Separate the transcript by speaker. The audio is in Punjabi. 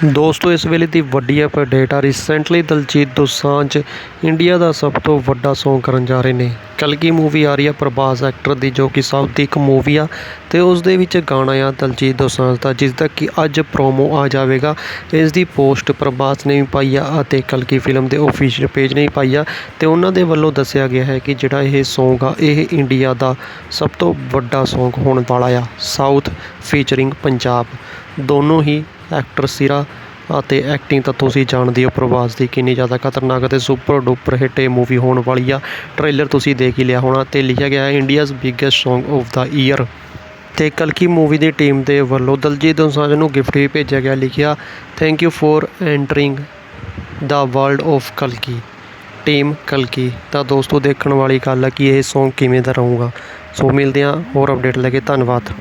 Speaker 1: ਦੋਸਤੋ, ਇਸ ਵੇਲੇ ਦੀ ਵੱਡੀ ਅਪਡੇਟ ਆ ਰੀਸੈਂਟਲੀ ਦਲਜੀਤ ਦੋਸਾਂਝ ਇੰਡੀਆ ਦਾ ਸਭ ਤੋਂ ਵੱਡਾ Song ਕਰਨ ਜਾ ਰਹੇ ਨੇ। ਕਲਕੀ ਮੂਵੀ ਆ ਰਹੀ ਆ ਪ੍ਰਭਾਸ ਐਕਟਰ ਦੀ, ਜੋ ਕਿ ਸਾਊਥ ਦੀ ਇੱਕ ਮੂਵੀ ਆ ਤੇ ਉਸ ਦੇ ਵਿੱਚ ਗਾਣਾ ਆ ਦਲਜੀਤ ਦੋਸਾਂਝ ਦਾ, ਜਿਸ ਦਾ ਕਿ ਅੱਜ ਪ੍ਰੋਮੋ ਆ ਜਾਵੇਗਾ। ਇਸ ਦੀ ਪੋਸਟ ਪ੍ਰਭਾਸ ਨੇ ਵੀ ਪਾਈ ਆ ਅਤੇ ਕਲਕੀ ਫਿਲਮ ਦੇ ਅਫੀਸ਼ੀਅਲ ਪੇਜ ਨੇ ਵੀ ਪਾਈ ਆ ਤੇ ਉਹਨਾਂ ਦੇ ਵੱਲੋਂ ਦੱਸਿਆ ਗਿਆ ਹੈ ਕਿ ਜਿਹੜਾ ਇਹ Song ਆ, ਇਹ ਇੰਡੀਆ ਦਾ ਸਭ ਤੋਂ ਵੱਡਾ Song ਹੋਣ ਵਾਲਾ ਆ। South featuring Punjab. ਦੋਨੋਂ ਹੀ ਐਕਟਰ ਸਿਰਾ ਅਤੇ ਐਕਟਿੰਗ ਤਾਂ ਤੁਸੀਂ ਜਾਣਦੇ ਹੋ, ਪ੍ਰਭਾਸ ਦੀ ਕਿੰਨੀ ਜ਼ਿਆਦਾ ਖਤਰਨਾਕ ਅਤੇ ਸੁਪਰ ਡੁਪਰ ਹਿੱਟ ਇਹ ਮੂਵੀ ਹੋਣ ਵਾਲੀ ਆ। ਟ੍ਰੇਲਰ ਤੁਸੀਂ ਦੇਖ ਹੀ ਲਿਆ ਹੋਣਾ ਤੇ ਲਿਖਿਆ ਗਿਆ ਹੈ, India's biggest Song of the year ਤੇ ਕਲਕੀ ਮੂਵੀ ਦੀ ਟੀਮ ਦੇ ਵੱਲੋਂ ਦਲਜੀਤ ਦੋਸਾਂਝ ਨੂੰ ਗਿਫਟ ਵੀ ਭੇਜਿਆ ਗਿਆ ਲਿਖਿਆ thank you for entering the world of ਕਲਕੀ team ਕਲਕੀ। ਤਾਂ ਦੋਸਤੋ, ਦੇਖਣ ਵਾਲੀ ਗੱਲ ਹੈ ਕਿ ਇਹ Song ਕਿਵੇਂ ਦਾ ਰਹੂਗਾ। ਸੋ ਮਿਲਦੇ ਹਾਂ, ਹੋਰ ਅਪਡੇਟ ਲੈ ਕੇ। ਧੰਨਵਾਦ।